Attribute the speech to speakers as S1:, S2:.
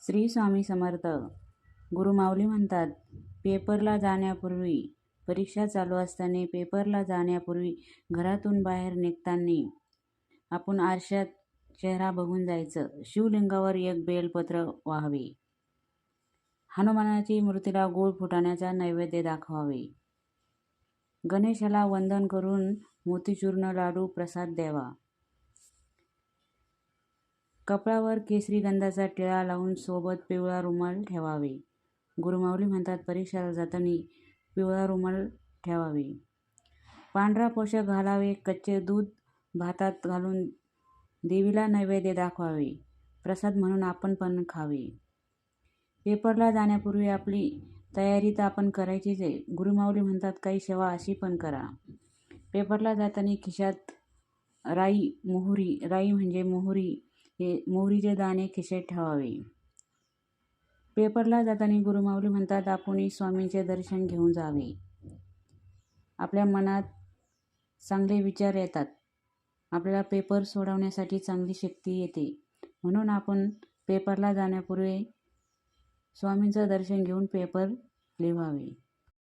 S1: श्री स्वामी समर्थ. गुरुमाऊली म्हणतात पेपरला जाण्यापूर्वी परीक्षा चालू असताना पेपरला जाण्यापूर्वी घरातून बाहेर निघताना आपण आरशात चेहरा बघून जायचं. शिवलिंगावर एक बेलपत्र व्हावे. हनुमानाची मूर्तीला गोड फुटाण्याचा नैवेद्य दाखवावे. गणेशाला वंदन करून मोतीचूर्ण लाडू प्रसाद द्यावा. कपाळावर केसरी गंधाचा टिळा लावून सोबत पिवळा रुमाल ठेवावे. गुरुमाऊली म्हणतात परीक्षेला जाताना पिवळा रुमाल ठेवावे. पांढरा पोशाख घालावे कच्चे दूध भातात घालून देवीला नैवेद्य दाखवावे प्रसाद म्हणून आपण पण खावे. पेपरला जाण्यापूर्वी आपली तयारी तर आपण करायचीच आहे. गुरुमाऊली म्हणतात काही सेवा अशी पण करा. पेपरला जाताना खिशात राई मोहरी राई म्हणजे मोहरी हे मोहरीचे दाणे खिशेत ठेवावे. पेपरला जाताना गुरुमाऊली म्हणतात आपण स्वामींचे दर्शन घेऊन जावे. आपल्या मनात चांगले विचार येतात. आपल्याला पेपर सोडवण्यासाठी चांगली शक्ती येते. म्हणून आपण पेपरला जाण्यापूर्वी स्वामींचं दर्शन घेऊन पेपर लिहावे.